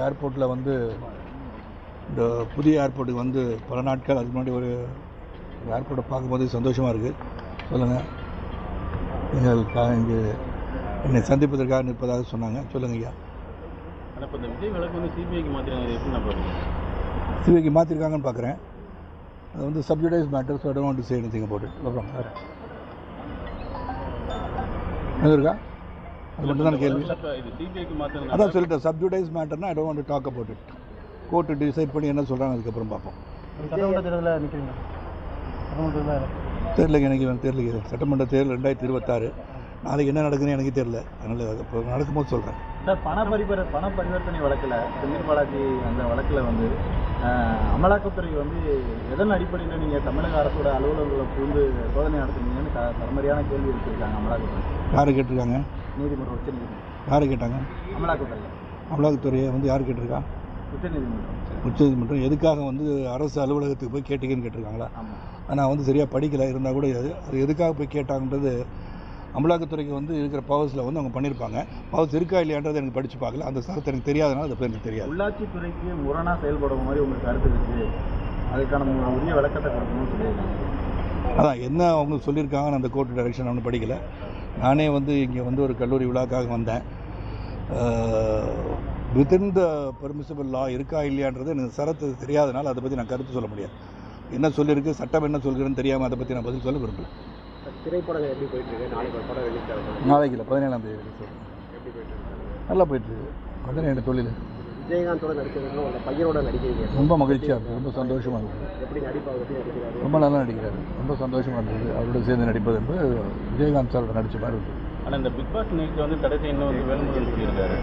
ஏர்போர்ட்டில் வந்து இந்த புதிய ஏர்போர்ட்டுக்கு வந்து பல நாட்கள் அதுக்கு முன்னாடி ஒரு ஏர்போர்ட்டை பார்க்கும்போது சந்தோஷமாக இருக்குது சொல்லுங்கள் நீங்கள் கா- இங்கே என்னை சந்திப்பதற்காக நிற்பதாக சொன்னாங்க. சொல்லுங்க ஐயா. சிபிஐக்கு மாற்றிருக்காங்கன்னு பார்க்குறேன். அது வந்து sub judice matter so don't say anything about இருக்கா? அது மட்டும் தான் கேள்வி. அதான் சொல்லிட்டேன் sub judice மேட்டர்னா I don't talk about it court decide பண்ணி என்ன சொல்கிறாங்க அதுக்கப்புறம் பார்ப்போம். தெரியலங்க எனக்கு இவன் தெரியல. சட்டமன்ற தேர்தல் ரெண்டாயிரத்தி இருபத்தாறு. நாளைக்கு என்ன நடக்குதுன்னு எனக்கு தெரியல. அதனால் இப்போ நடக்கும்போது சொல்கிறேன் சார் பண பரிவர பண பரிவர்த்தனை வழக்கில் செந்தில் பாலாஜி அந்த வழக்கில் வந்து அமலாக்கத்துறை வந்து எதன் அடிப்படையில் நீங்கள் தமிழக அரசோட அலுவலர்களை புகுந்து சோதனை நடத்துனீங்கன்னு த தரமறியான கேள்வி வச்சிருக்காங்க அமலாக்கத்துறை. யார் கேட்டிருக்காங்க? நீதிமன்றம் உச்சநீதிமன்றம். யார் கேட்டாங்க? அமலாக்கத்துறை. அமலாக்கத்துறையை வந்து யார் கேட்டிருக்கா? உச்சநீதிமன்றம். எதுக்காக வந்து அரசு அலுவலகத்துக்கு போய் கேட்டீங்கன்னு கேட்டிருக்காங்களா? நான் வந்து சரியாக படிக்கலை. இருந்தால் கூட அது அது எதுக்காக போய் கேட்டாங்கன்றது அமலாக்கத்துறைக்கு வந்து இருக்கிற பவர்ஸில் வந்து அவங்க பண்ணியிருப்பாங்க பவர்ஸ் இருக்கா இல்லையான்றது எனக்கு படித்து பார்க்கல. அந்த சரத்து எனக்கு தெரியாதனால அது எனக்கு தெரியாது. உள்ளாட்சித்துறைக்கு முரணாக செயல்படும் மாதிரி உங்களுக்கு கருத்து இருக்குது அதுக்கான உரிய விளக்கத்தை கொடுக்கணும்னு சொல்லியிருக்காங்க. அதான் என்ன அவங்க சொல்லியிருக்காங்க அந்த கோர்ட் டைரக்ஷன் ஒன்றும் படிக்கலை. நானே வந்து இங்கே வந்து ஒரு கல்லூரி விழாக்காக வந்தேன். வித்தின் த பெர்மிசபிள் லா இருக்கா இல்லையான்றது எனக்கு சரத்து தெரியாதனால அதை பற்றி நான் கருத்து சொல்ல முடியாது. என்ன சொல்லியிருக்கு சட்டம் என்ன சொல்கிறேன்னு தெரியாமல் அதை பற்றி நான் பதில் சொல்ல விரும்பல. திரைப்படங்கள் எப்படி போயிட்டு இருக்கு நாளைக்கு ஒரு படம் ரிலீஸ் நாளைக்கு இல்லை பதினேழாம் தேதி சொல்கிறேன் எப்படி போயிட்டு இருக்கு நல்லா போயிட்டுருக்கு. அதுதான் என்னோட தொழில்? விஜயகாந்தோட நடிக்கிறதுக்கும் உங்க பையனோட நடிக்கிறீங்க. ரொம்ப மகிழ்ச்சியாக இருக்குது ரொம்ப சந்தோஷமாக இருக்குது எப்படி நடிப்பாங்க எப்படி நடிக்கிறாரு? ரொம்ப நல்லா நடிக்கிறாரு. ரொம்ப சந்தோஷமாக இருந்தது. அவரோட சேர்ந்து நடிப்பது என்பது விஜயகாந்த் சாரோட நடித்த மாதிரி இருக்குது ஆனால் இந்த பிக் பாஸ் நிகழ்ச்சி வந்து தடை செய்யணும் வந்து வேலுமுருகன் சொல்லியிருக்காரு.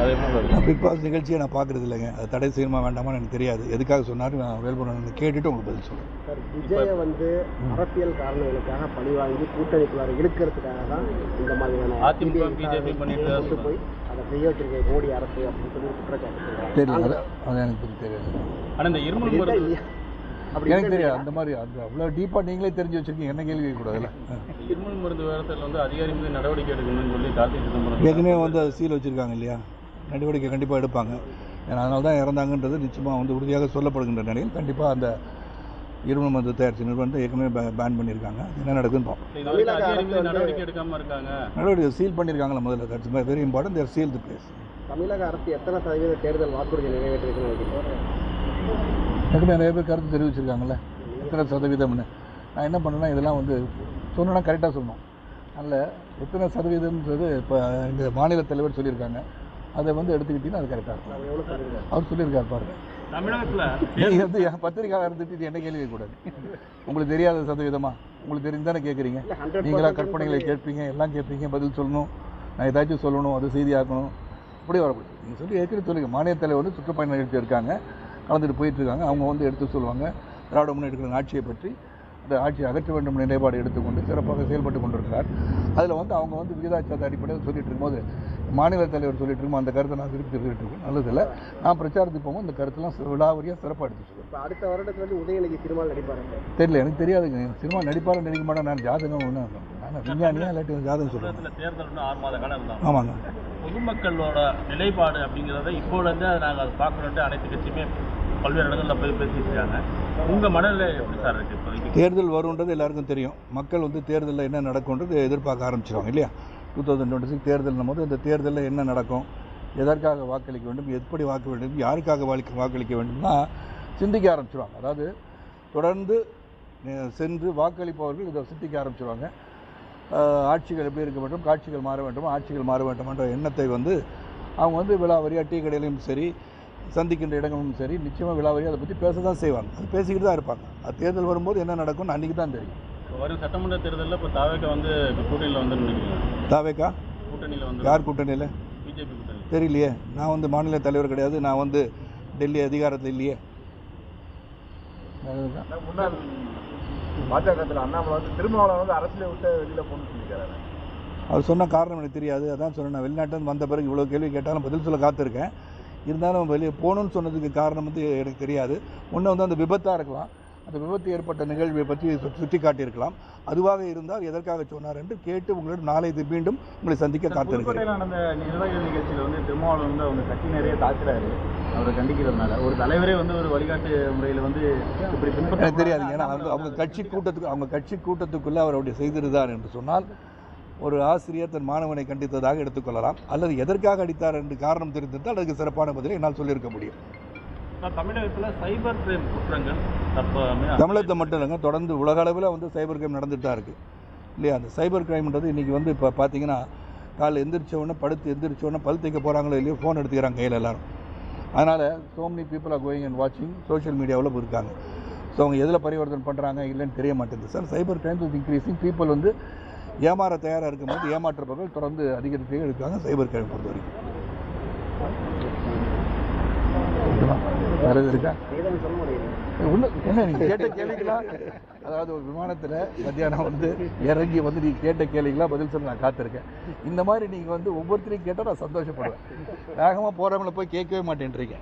அது பார்க்குறீங்க பிக் பாஸ் நிகழ்ச்சியை நான் பார்க்குறது இல்லைங்க. அது தடை செய்யணுமா வேண்டாமான்னு எனக்கு தெரியாது. எதுக்காக சொன்னார் நான் வேல்முருகன் கேட்டுட்டு உங்களுக்கு பதில் சொல்கிறேன் சார் விஜயை வந்து அரசியல் காரணங்களுக்காக பழிவாங்கி கூட்டணிக்குள்ளார இழுக்கிறதுக்காக தான் இந்த மாதிரியான அதிமுக, BJP பண்ணிட்டு போய் அதை செய்ய வச்சிருக்க மோடி அரசு அப்படின்னு சொல்லி குற்றச்சாட்டு. தெரியல அது எனக்கு தெரியாது ஆனால் இந்த இருமல்? அப்படி எனக்கு தெரியாது? அந்த மாதிரி அந்த அவ்வளோ டீப்பாக நீங்களே தெரிஞ்சு வச்சிருக்கீங்க. என்ன கேள்வி கேட்கக்கூடாதுல்ல இருமல் மருந்து விவரத்தில் வந்து அதிகாரி மீது நடவடிக்கை எடுக்கணும்னு சொல்லி கார்த்திக் சிதம்பரம் ஏற்கனவே வந்து அது சீல் வச்சுருக்காங்க இல்லையா? நடவடிக்கை கண்டிப்பாக எடுப்பாங்க. ஏன்னா அதனால தான் இறந்தாங்கன்றது நிச்சயமாக வந்து உறுதியாக சொல்லப்படுகின்ற நிலையில் கண்டிப்பாக அந்த இருமல் மருந்து தயாரித்த நிறுவனத்தை ஏற்கனவே பேன் பண்ணியிருக்காங்க. என்ன நடக்குதுன்னு பார்ப்போம் நடவடிக்கை எடுக்காம இருக்காங்க. நடவடிக்கை சீல் பண்ணியிருக்காங்களா முதல்ல that's very important there seal the place தமிழக அரசு எத்தனை சதவீத தேர்தல் வாக்குறுதி நிறைவேற்றிருக்குன்னு எனக்கு நிறைய பேர் கருத்து தெரிவிச்சிருக்காங்கல்ல. எத்தனை சதவீதம்னு. நான் என்ன பண்ணேன்னா இதெல்லாம் வந்து சொன்னா கரெக்டாக சொல்லணும். அதில் எத்தனை சதவீதம்ன்றது இப்போ இந்த மாநில தலைவர் சொல்லியிருக்காங்க. அதை வந்து எடுத்துக்கிட்டீங்கன்னா அது கரெக்டாக இருக்கும். அவர் சொல்லியிருக்காரு பாருங்க. தமிழகத்தில் வந்து என் திட்டிட்டு என்ன கேள்வி கேட்கக்கூடாது? உங்களுக்கு தெரியாத சதவீதமா? உங்களுக்கு தெரிஞ்சு தானே கேட்குறீங்க? இல்ல, 100% நீங்களா கற்பனைகளை கேட்பீங்க எல்லாம் கேட்பீங்க பதில் சொல்லணும். நான் ஏதாச்சும் சொல்லணும் அது செய்தியாக்கணும். அப்படி வரக்கூடாது. நீங்கள் சொல்லி ஏற்கனவே சொல்லுங்க. மாநில தலைவர் வந்து சுற்றுப்பயணம் நிகழ்ச்சி இருக்காங்க. கலந்துட்டு போயிட்டுருக்காங்க அவங்க வந்து எடுத்து சொல்லுவாங்க. திராவிட முன்னேற்ற ஆட்சியை பற்றி அந்த ஆட்சியை அகற்ற வேண்டும் நிலைப்பாடு எடுத்துக்கொண்டு சிறப்பாக செயல்பட்டு கொண்டிருக்கிறார். அதில் வந்து அவங்க வந்து விகிதாச்சார அடிப்படையில் சொல்லிட்டு இருக்கும்போது மாநில தலைவர் சொல்லிட்டு இருக்கும் அந்த கருத்தை நான் திருப்பி திருப்பிட்டு இருக்கேன். நல்லதில்லை நான் பிரச்சாரத்துக்கு போகும்போது அந்த கருத்தெல்லாம் விழாவரியாக சிறப்பாக எடுத்து சொல்லுவேன் இப்போ அடுத்த வருடத்துல வந்து உதயநிதி சினிமாவில் நடிப்பாரு? தெரியல எனக்கு தெரியாதுங்க சினிமா நடிப்பாரும் நடிக்க மாட்டேன் நான் ஜாதகம் ஒன்று நான் விஞ்ஞானியா இல்லாட்டி ஜாதகம் தமிழகத்தில் தேர்தல் ஆறு மாத காலம் இருந்தாங்க ஆமாங்க. பொதுமக்களோட நிலைப்பாடு அப்படிங்கிறத இப்போலேருந்து அதை நாங்கள் அதை பார்க்கணுன்ட்டு அனைத்து கட்சியுமே பல்வேறு இடங்களில் போய் பேசியிருக்காங்க உங்கள் மனநிலை எப்படி சார் இருக்குது இப்போதைக்கு? தேர்தல் வரும்ன்றது எல்லாருக்கும் தெரியும். மக்கள் வந்து தேர்தலில் என்ன நடக்கும்ன்றது எதிர்பார்க்க ஆரம்பிச்சிருவாங்க இல்லையா? டூ தௌசண்ட் டுவெண்ட்டி சிக்ஸ் தேர்தல்னும் போது இந்த தேர்தலில் என்ன நடக்கும் எதற்காக வாக்களிக்க வேண்டும் எப்படி வாக்க வேண்டும் யாருக்காக வாக்கு வாக்களிக்க வேண்டும்னா சிந்திக்க ஆரம்பிச்சிருவாங்க. அதாவது தொடர்ந்து சென்று வாக்களிப்பவர்கள் இதை சிந்திக்க ஆரம்பிச்சிருவாங்க. ஆட்சிகள் எப்படி இருக்க வேண்டும் காட்சிகள் மாற வேண்டும் ஆட்சிகள் மாற வேண்டும் என்ற எண்ணத்தை வந்து அவங்க வந்து விழாவரியாக டீ கடையிலையும் சரி சந்திக்கின்ற இடங்களும் சரி நிச்சயமாக விழாவரியாக அதை பற்றி பேச தான் செய்வாங்க. அது பேசிக்கிட்டு தான் இருப்பாங்க. அது தேர்தல் வரும்போது என்ன நடக்கும்னு அன்றைக்கி தான் தெரியும். வரும் சட்டமன்ற தேர்தலில் இப்போ தாவேக்கா வந்து கூட்டணியில் வந்து தாவேக்கா? கூட்டணியில் வந்து யார் கூட்டணியில்? பிஜேபி கூட்டணி தெரியலையே. நான் வந்து மாநில தலைவர் கிடையாது. நான் வந்து டெல்லி அதிகாரத்தில் இல்லையே. முன்னாள் பாஜகத்தில் அண்ணாமலை வந்து திருமாவளவன் வந்து அரசியலை விட்டு வெளியில போகணும்னு சொல்லியிருக்காரு அவர். சொன்ன காரணம் எனக்கு தெரியாது. அதான் சொன்னேன். நான் வெளிநாட்டில் வந்த பிறகு இவ்வளோ கேள்வி கேட்டாலும் பதில் சொல்ல காத்திருக்கேன். இருந்தாலும் வெளியே போகணும்னு சொன்னதுக்கு காரணம் வந்து எனக்கு தெரியாது. ஒன்று வந்து அந்த விபத்தாக இருக்கலாம். அந்த விபத்து ஏற்பட்ட நிகழ்வை பற்றி சு- சுட்டி காட்டியிருக்கலாம் அதுவாக இருந்தால் எதற்காக சொன்னார் என்று கேட்டு உங்களிடம் நாளை இது மீண்டும் உங்களை சந்திக்க காத்திருக்கிறேன். நடந்த நிர்வாகிகள் நிகழ்ச்சியில் வந்து திருமாவளவன் வந்து அவங்க கட்சி நிறைய தாக்குறாரு. அவரை கண்டிக்கிறதுனால. ஒரு தலைவரே வந்து ஒரு வழிகாட்டு முறையில் வந்து இப்படி எனக்கு தெரியாது. ஏன்னா அவங்க அவங்க கட்சி கூட்டத்துக்கு அவங்க கட்சி கூட்டத்துக்குள்ளே அவர் அப்படி செய்திருந்தார் என்று சொன்னால் ஒரு ஆசிரியர் தன் மாணவனை கண்டித்ததாக எடுத்துக்கொள்ளலாம். அல்லது எதற்காக அடித்தார் என்று காரணம் தெரிந்திருந்தால் அதுக்கு சிறப்பான பதிலை என்னால் சொல்லியிருக்க முடியும். நான் தமிழகத்தில் சைபர் கிரைம் குற்றங்கள் அப்போ தமிழகத்தை மட்டும் இல்லைங்க. தொடர்ந்து உலக அளவில் வந்து சைபர் கிரைம் நடந்துட்டு தான் இருக்குது இல்லையா? அந்த சைபர் கிரைம்ன்றது இன்றைக்கி வந்து இப்போ பார்த்தீங்கன்னா காலைல எந்திரிச்ச உடனே படுத்து எந்திரிச்ச உடனே பல் தைக்க போகிறாங்களோ இல்லையோ ஃபோன் எடுத்துக்கிறாங்க கையில் எல்லாரும். அதனால் so many people are going and வாட்சிங் சோஷியல் மீடியாவில் இருக்காங்க. ஸோ அவங்க எதில் பரிவர்த்தனை பண்ணுறாங்க இல்லைன்னு தெரிய மாட்டேங்குது. Sir cyber crimes is increasing people வந்து ஏமாற தயாராக இருக்கும்போது ஏமாற்றுபவர்கள் தொடர்ந்து அதிகரித்தே இருக்காங்க சைபர் கிரைம் பொறுத்த வரைக்கும் எது இருக்கா? கேட்ட கேள்விக்கெல்லாம் அதாவது ஒரு விமானத்தில் மத்தியானம் வந்து இறங்கி வந்து நீ கேட்ட கேள்விகளாக பதில் சொல்ல நான் காத்திருக்கேன். இந்த மாதிரி நீங்கள் வந்து ஒவ்வொருத்தரையும் கேட்டால் நான் சந்தோஷப்படுவேன். வேகமாக போகிறவங்கள போய் கேட்கவே மாட்டேன்றீங்க.